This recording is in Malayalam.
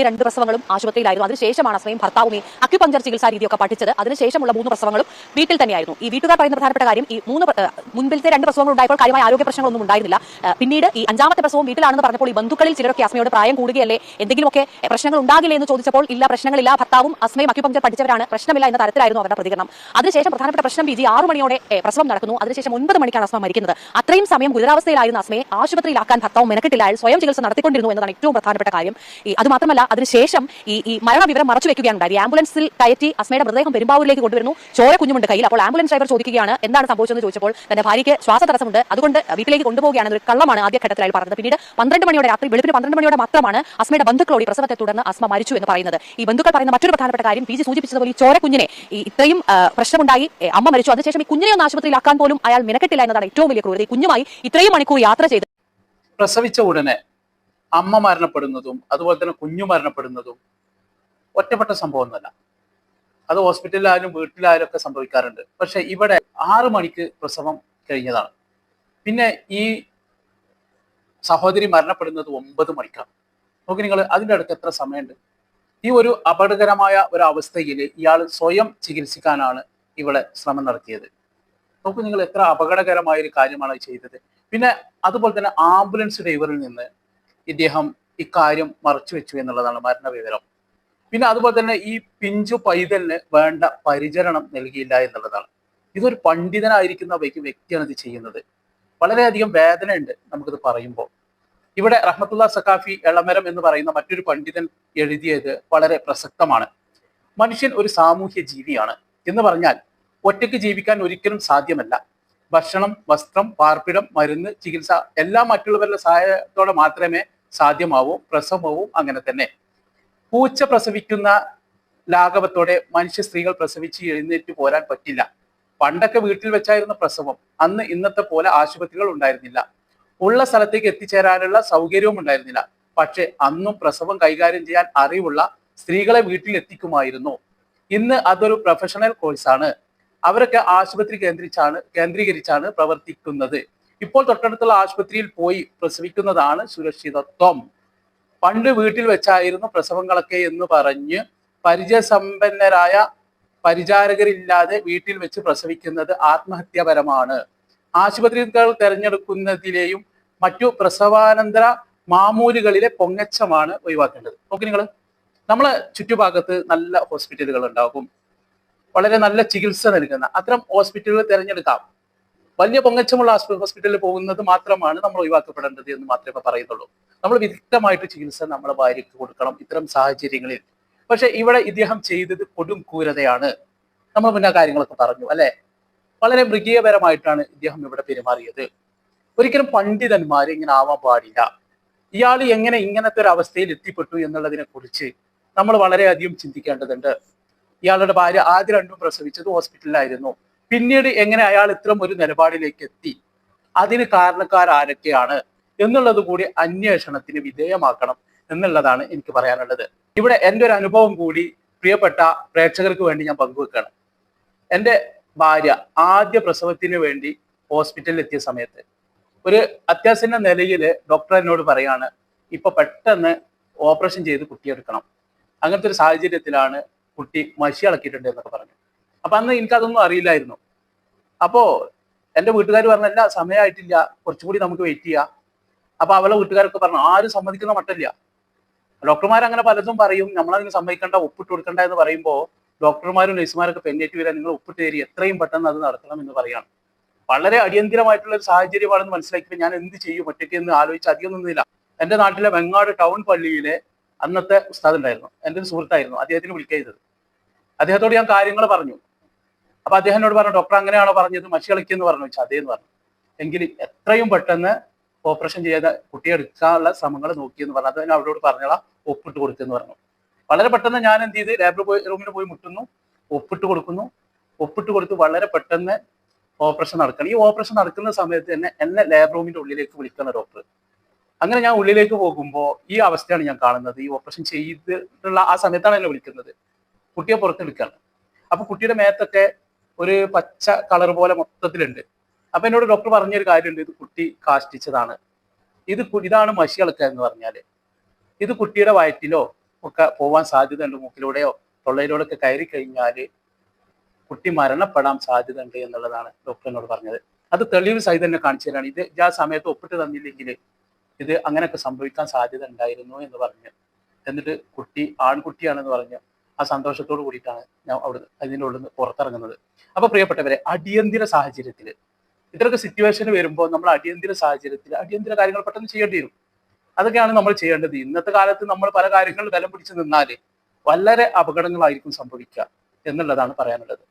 ഈ രണ്ട് പ്രസവങ്ങളും ആശുപത്രിയിലായിരുന്നു. അതിനുശേഷമാണ് അസ്മയും ഭർത്താവും ഈ അക്യുപഞ്ചർ ചികിത്സാ രീതിയൊക്കെ പഠിച്ചത്. അതിനുശേഷമുള്ള മൂന്ന് പ്രസവങ്ങളും വീട്ടിൽ തന്നെയായിരുന്നു. ഈ വീട്ടുകാർ പറയുന്ന പ്രധാനപ്പെട്ട കാര്യം ഈ മൂന്ന് മുൻപിലത്തെ രണ്ട് പ്രസവങ്ങൾ ഉണ്ടായപ്പോൾ കാര്യമായ ആരോഗ്യ പ്രശ്നങ്ങളൊന്നും ഉണ്ടായിരുന്നില്ല. പിന്നീട് ഈ അഞ്ചാമത്തെ പ്രസവം വീട്ടിലാണെന്ന് പറഞ്ഞപ്പോൾ ഈ ബന്ധുക്കളിൽ ചിലരൊക്കെ അസ്മയോട് പ്രായം കൂടുകയല്ലേ? എന്തെങ്കിലുമൊക്കെ പ്രശ്നങ്ങൾ ഉണ്ടാകില്ലേ എന്ന് ചോദിച്ചപ്പോൾ ഇല്ല പ്രശ്നങ്ങളില്ല. ഭർത്താവും അസ്മയും അക്യുപഞ്ചർ പഠിച്ചവരാണ്. പ്രശ്നമില്ല എന്ന തരത്തിലായിരുന്നു അവരുടെ പ്രതികരണം. അതിനുശേഷം പ്രധാനപ്പെട്ട പ്രശ്നം ബി ജി ആറു മണിയോടെ പ്രസവം നടക്കുന്നു. അതിനുശേഷം ഒൻപത് മണിക്കാണ് അസ്മ മരിക്കുന്നത്. അത്രയും സമയം ഗുരുതരാവസ്ഥയിലായിരുന്ന അസ്മയെ ആശുപത്രിയിലാക്കാൻ ഭർത്താവ് മെനക്കെട്ടില്ല അയാൾ സ്വയം ചികിത്സ നടത്തിക്കൊണ്ടിരുന്നു എന്നതാണ് ഏറ്റവും പ്രധാനപ്പെട്ട കാര്യം. ഈ അത് മാത്രമല്ല അതിനുശേഷം ഈ ഈ മരണവിവരം മറച്ചു വെക്കുകയാണ് ആംബുലൻസിൽ കയറ്റി അസ്മയുടെ മൃതദേഹം പെരുമ്പാവൂരിലേക്ക് കൊണ്ടുവരുന്നു. ചോര കുഞ്ഞുമുണ്ട്. കയ്യിൽ അപ്പോൾ ആംബുലൻസ് ഡ്രൈവർ ചോദിക്കുകയാണ് എന്താണ് സംഭവിച്ചതെന്ന് ചോദിച്ചപ്പോൾ തന്റെ ഭാര്യയ്ക്ക് ശ്വാസ തടസ്സമുണ്ട്. അതുകൊണ്ട് വീട്ടിലേക്ക് കൊണ്ടുപോകുകയാണ് ഒരു കള്ളമാണ് ആദ്യ ഘട്ടത്തിൽ അയാൾ പറഞ്ഞത്. പിന്നീട് പന്ത്രണ്ട് മണിയോടെ രാത്രി വെളുപ്പിന് പന്ത്രണ്ട് മണിയോടെ മാത്രമാണ് അസ്മയുടെ ബന്ധുക്കളോട് ഈ പ്രസവത്തെ തുടർന്ന് അസ്മ മരിച്ചു എന്ന് പറയുന്നത്. ഈ ബന്ധുക്കൾ പറയുന്ന മറ്റൊരു പ്രധാനപ്പെട്ട കാര്യം പി ജി സൂചിപ്പിച്ചതുപോലെ ഈ ചോര കുഞ്ഞിനെ ഈ ഇത്രയും പ്രശ്നമുണ്ടായി അമ്മ മരിച്ചു. അതിനുശേഷം ഈ കുഞ്ഞിനെ ഒന്ന് ആശുപത്രിയിലാക്കാൻ പോലും അയാൾ മിനക്കെട്ടില്ല എന്നതാണ് ഏറ്റവും വലിയ ക്രൂരത. കുഞ്ഞുമായി ഇത്രയും മണിക്കൂർ യാത്ര ചെയ്ത് പ്രസവിച്ച ഉടനെ അമ്മ മരണപ്പെടുന്നതും അതുപോലെ തന്നെ കുഞ്ഞു മരണപ്പെടുന്നതും ഒറ്റപ്പെട്ട സംഭവമൊന്നുമല്ല. അത് ഹോസ്പിറ്റലിലായാലും വീട്ടിലായാലും ഒക്കെ സംഭവിക്കാറുണ്ട്. പക്ഷെ ഇവിടെ ആറു മണിക്ക് പ്രസവം കഴിഞ്ഞതാണ്. പിന്നെ ഈ സഹോദരി മരണപ്പെടുന്നത് ഒമ്പത് മണിക്കാണ്. നോക്കി നിങ്ങൾ അതിന്റെ അടുത്ത് എത്ര സമയമുണ്ട്? ഈ ഒരു അപകടകരമായ ഒരു അവസ്ഥയിൽ ഇയാൾ സ്വയം ചികിത്സിക്കാനാണ് ഇവിടെ ശ്രമം നടത്തിയത്. നോക്കൂ നിങ്ങൾ എത്ര അപകടകരമായ ഒരു കാര്യമാണ് ചെയ്തത്. പിന്നെ അതുപോലെ തന്നെ ആംബുലൻസ് ഡ്രൈവറിൽ നിന്ന് ഇദ്ദേഹം ഇക്കാര്യം മറച്ചു വെച്ചു എന്നുള്ളതാണ് മരണവിവരം. പിന്നെ അതുപോലെ തന്നെ ഈ പിഞ്ചു പൈതലിന് വേണ്ട പരിചരണം നൽകിയില്ല എന്നുള്ളതാണ്. ഇതൊരു പണ്ഡിതനായിരിക്കുന്ന വ്യക്തി വ്യക്തിയാണ് ഇത് ചെയ്യുന്നത്. വളരെയധികം വേദനയുണ്ട് നമുക്കിത് പറയുമ്പോൾ. ഇവിടെ റഹ്മത്തുള്ള സഖാഫി എളമരം എന്ന് പറയുന്ന മറ്റൊരു പണ്ഡിതൻ എഴുതിയത് വളരെ പ്രസക്തമാണ്. മനുഷ്യൻ ഒരു സാമൂഹ്യ ജീവിയാണ് എന്ന് പറഞ്ഞാൽ ഒറ്റയ്ക്ക് ജീവിക്കാൻ ഒരിക്കലും സാധ്യമല്ല. ഭക്ഷണം വസ്ത്രം പാർപ്പിടം മരുന്ന് ചികിത്സ എല്ലാം മറ്റുള്ളവരുടെ സഹായത്തോടെ മാത്രമേ സാധ്യമാവൂ പ്രസവവും അങ്ങനെ തന്നെ. പൂച്ച പ്രസവിക്കുന്ന ലാഘവത്തോടെ മനുഷ്യ സ്ത്രീകൾ പ്രസവിച്ച് എഴുന്നേറ്റ് പോരാൻ പറ്റില്ല. പണ്ടൊക്കെ വീട്ടിൽ വെച്ചായിരുന്ന പ്രസവം. അന്ന് ഇന്നത്തെ പോലെ ആശുപത്രികൾ ഉണ്ടായിരുന്നില്ല. ഉള്ള സ്ഥലത്തേക്ക് എത്തിച്ചേരാനുള്ള സൗകര്യവും ഉണ്ടായിരുന്നില്ല. പക്ഷെ അന്നും പ്രസവം കൈകാര്യം ചെയ്യാൻ അറിവുള്ള സ്ത്രീകളെ വീട്ടിൽ എത്തിക്കുമായിരുന്നു. ഇന്ന് അതൊരു പ്രൊഫഷണൽ കോഴ്സാണ് അവരൊക്കെ ആശുപത്രി കേന്ദ്രിച്ചാണ് കേന്ദ്രീകരിച്ചാണ് പ്രവർത്തിക്കുന്നത്. ഇപ്പോൾ തൊട്ടടുത്തുള്ള ആശുപത്രിയിൽ പോയി പ്രസവിക്കുന്നതാണ് സുരക്ഷിതത്വം. പണ്ട് വീട്ടിൽ വെച്ചായിരുന്നു പ്രസവങ്ങളൊക്കെ എന്ന് പറഞ്ഞ് പരിചയസമ്പന്നരായ പരിചാരകരില്ലാതെ വീട്ടിൽ വെച്ച് പ്രസവിക്കുന്നത് ആത്മഹത്യാപരമാണ്. ആശുപത്രികൾ തെരഞ്ഞെടുക്കുന്നതിലെയും മറ്റു പ്രസവാനന്തര മാമൂലുകളിലെ പൊങ്ങച്ചമാണ് ഒഴിവാക്കേണ്ടത്. ഓക്കെ നിങ്ങൾ നമ്മളെ ചുറ്റുഭാഗത്ത് നല്ല ഹോസ്പിറ്റലുകൾ ഉണ്ടാകും. വളരെ നല്ല ചികിത്സ നൽകുന്ന അത്തരം ഹോസ്പിറ്റലുകൾ തിരഞ്ഞെടുക്കാം. വലിയ പൊങ്ങച്ചമുള്ള ഹോസ്പിറ്റലിൽ പോകുന്നത് മാത്രമാണ് നമ്മൾ ഒഴിവാക്കപ്പെടേണ്ടത് എന്ന് മാത്രമേ പറയുന്നുള്ളൂ. നമ്മൾ വിദഗ്ധമായിട്ട് ചികിത്സ നമ്മളെ ഭാര്യയ്ക്ക് കൊടുക്കണം ഇത്തരം സാഹചര്യങ്ങളിൽ. പക്ഷെ ഇവിടെ ഇദ്ദേഹം ചെയ്തത് കൊടും ക്രൂരതയാണ്. നമ്മൾ മുന്നേ കാര്യങ്ങളൊക്കെ പറഞ്ഞു അല്ലെ? വളരെ മൃഗീയപരമായിട്ടാണ് ഇദ്ദേഹം ഇവിടെ പെരുമാറിയത്. ഒരിക്കലും പണ്ഡിതന്മാർ ഇങ്ങനെ ആവാൻ പാടില്ല. ഇയാൾ എങ്ങനെ ഇങ്ങനത്തെ ഒരു അവസ്ഥയിൽ എത്തിപ്പെട്ടു എന്നുള്ളതിനെ കുറിച്ച് നമ്മൾ വളരെയധികം ചിന്തിക്കേണ്ടതുണ്ട്. ഇയാളുടെ ഭാര്യ ആദ്യ രണ്ടും പ്രസവിച്ചത് ഹോസ്പിറ്റലിലായിരുന്നു. പിന്നീട് എങ്ങനെ അയാൾ ഇത്തരം ഒരു നിലപാടിലേക്ക് എത്തി? അതിന് കാരണക്കാർ ആരൊക്കെയാണ് എന്നുള്ളത് കൂടി അന്വേഷണത്തിന് വിധേയമാക്കണം എന്നുള്ളതാണ് എനിക്ക് പറയാനുള്ളത്. ഇവിടെ എന്റെ ഒരു അനുഭവം കൂടി പ്രിയപ്പെട്ട പ്രേക്ഷകർക്ക് വേണ്ടി ഞാൻ പങ്കുവെക്കുകയാണ് എന്റെ ഭാര്യ ആദ്യ പ്രസവത്തിന് വേണ്ടി ഹോസ്പിറ്റലിൽ എത്തിയ സമയത്ത് ഒരു അത്യാസന്ന നിലയിൽ ഡോക്ടർ എന്നോട് പറയാണ് ഇപ്പൊ പെട്ടെന്ന് ഓപ്പറേഷൻ ചെയ്ത് കുട്ടിയെടുക്കണം അങ്ങനത്തെ ഒരു സാഹചര്യത്തിലാണ് കുട്ടി മഷി അളക്കിയിട്ടുണ്ട് എന്നൊക്കെ പറഞ്ഞു. അപ്പൊ അന്ന് എനിക്കതൊന്നും അറിയില്ലായിരുന്നു. അപ്പോ എന്റെ വീട്ടുകാർ പറഞ്ഞല്ല സമയമായിട്ടില്ല കുറച്ചുകൂടി നമുക്ക് വെയിറ്റ് ചെയ്യാം. അപ്പൊ അവളെ വീട്ടുകാരൊക്കെ പറഞ്ഞു ആരും സമ്മതിക്കുന്ന മട്ടില്ല. ഡോക്ടർമാർ അങ്ങനെ പലതും പറയും നമ്മളതിന് സമ്മതിക്കണ്ട ഒപ്പിട്ട് കൊടുക്കണ്ട എന്ന് പറയുമ്പോൾ ഡോക്ടർമാരും നഴ്സുമാരൊക്കെ പെന്നേറ്റ് വരാൻ നിങ്ങൾ ഒപ്പിട്ട് തരി എത്രയും പെട്ടെന്ന് അത് നടത്തണം എന്ന് പറയാണ്. വളരെ അടിയന്തിരമായിട്ടുള്ള ഒരു സാഹചര്യമാണെന്ന് മനസ്സിലാക്കിയപ്പോൾ ഞാൻ എന്ത് ചെയ്യും ഒറ്റയ്ക്ക് എന്ന് ആലോചിച്ച് അധികം നിന്നില്ല. എന്റെ നാട്ടിലെ വെങ്ങാട് ടൗൺ പള്ളിയിലെ അന്നത്തെ ഉസ്താദ് ഉണ്ടായിരുന്നു. എന്റെ ഒരു സുഹൃത്തായിരുന്നു അദ്ദേഹത്തിന് വിളിക്കുക ചെയ്തത്. അദ്ദേഹത്തോട് ഞാൻ കാര്യങ്ങൾ പറഞ്ഞു. അപ്പൊ അദ്ദേഹം എന്നോട് പറഞ്ഞു ഡോക്ടർ അങ്ങനെയാണോ പറഞ്ഞത്? മഷി കളിക്കെന്ന് പറഞ്ഞു. വെച്ചാൽ അതേന്ന് പറഞ്ഞു. എങ്കിൽ എത്രയും പെട്ടെന്ന് ഓപ്പറേഷൻ ചെയ്ത കുട്ടിയെ എടുക്കാനുള്ള ശ്രമങ്ങൾ നോക്കിയെന്ന് പറഞ്ഞു. അത് ഞാൻ അവരോട് പറഞ്ഞോളാം ഒപ്പിട്ട് കൊടുത്തെന്ന് പറഞ്ഞു. വളരെ പെട്ടെന്ന് ഞാൻ എന്ത് ചെയ്ത് ലാബ് പോയി റൂമിൽ പോയി മുട്ടുന്നു ഒപ്പിട്ട് കൊടുക്കുന്നു. ഒപ്പിട്ട് കൊടുത്ത് വളരെ പെട്ടെന്ന് ഓപ്പറേഷൻ നടക്കണം. ഈ ഓപ്പറേഷൻ നടക്കുന്ന സമയത്ത് തന്നെ എന്നെ ലാബ് റൂമിന്റെ ഉള്ളിലേക്ക് വിളിക്കുന്ന ഡോക്ടർ. അങ്ങനെ ഞാൻ ഉള്ളിലേക്ക് പോകുമ്പോൾ ഈ അവസ്ഥയാണ് ഞാൻ കാണുന്നത്. ഈ ഓപ്പറേഷൻ ചെയ്തിട്ടുള്ള ആ സമയത്താണ് എന്നെ വിളിക്കുന്നത്. കുട്ടിയെ പുറത്തെടുക്കുകയാണ്. അപ്പൊ കുട്ടിയുടെ മേത്തൊക്കെ ഒരു പച്ച കളർ പോലെ മൊത്തത്തിലുണ്ട്. അപ്പൊ എന്നോട് ഡോക്ടർ പറഞ്ഞൊരു കാര്യമുണ്ട്. ഇത് കുട്ടി കാഷ്ടിച്ചതാണ്. ഇത് ഇതാണ് മഷി ഇളക്കുക എന്ന് പറഞ്ഞാൽ. ഇത് കുട്ടിയുടെ വയറ്റിലോ ഒക്കെ പോവാൻ സാധ്യതയുണ്ട് മൂക്കിലൂടെയോ തൊള്ളയിലൂടെ ഒക്കെ കയറി കഴിഞ്ഞാൽ കുട്ടി മരണപ്പെടാൻ സാധ്യതയുണ്ട് എന്നുള്ളതാണ് ഡോക്ടർ എന്നോട് പറഞ്ഞത്. അത് തെളിവ് സഹിതം തന്നെ കാണിച്ചു തരാണ്. ഇത് ആ സമയത്ത് ഒപ്പിട്ട് തന്നില്ലെങ്കിൽ ഇത് അങ്ങനെയൊക്കെ സംഭവിക്കാൻ സാധ്യത ഉണ്ടായിരുന്നു എന്ന് പറഞ്ഞു. എന്നിട്ട് കുട്ടി ആൺകുട്ടിയാണെന്ന് പറഞ്ഞു ആ സന്തോഷത്തോട് കൂടിയിട്ടാണ് ഞാൻ അവിടെ അതിന്റെ ഉള്ളിൽ നിന്ന് പുറത്തിറങ്ങുന്നത്. അപ്പൊ പ്രിയപ്പെട്ടവരെ അടിയന്തര സാഹചര്യത്തിൽ ഇത്രയൊക്കെ സിറ്റുവേഷൻ വരുമ്പോൾ നമ്മൾ അടിയന്തര സാഹചര്യത്തിൽ അടിയന്തര കാര്യങ്ങൾ പെട്ടെന്ന് ചെയ്യേണ്ടി വരും. അതൊക്കെയാണ് നമ്മൾ ചെയ്യേണ്ടത്. ഇന്നത്തെ കാലത്ത് നമ്മൾ പല കാര്യങ്ങൾ വില പിടിച്ച് നിന്നാൽ വളരെ അപകടങ്ങളായിരിക്കും സംഭവിക്കുക എന്നുള്ളതാണ് പറയാനുള്ളത്.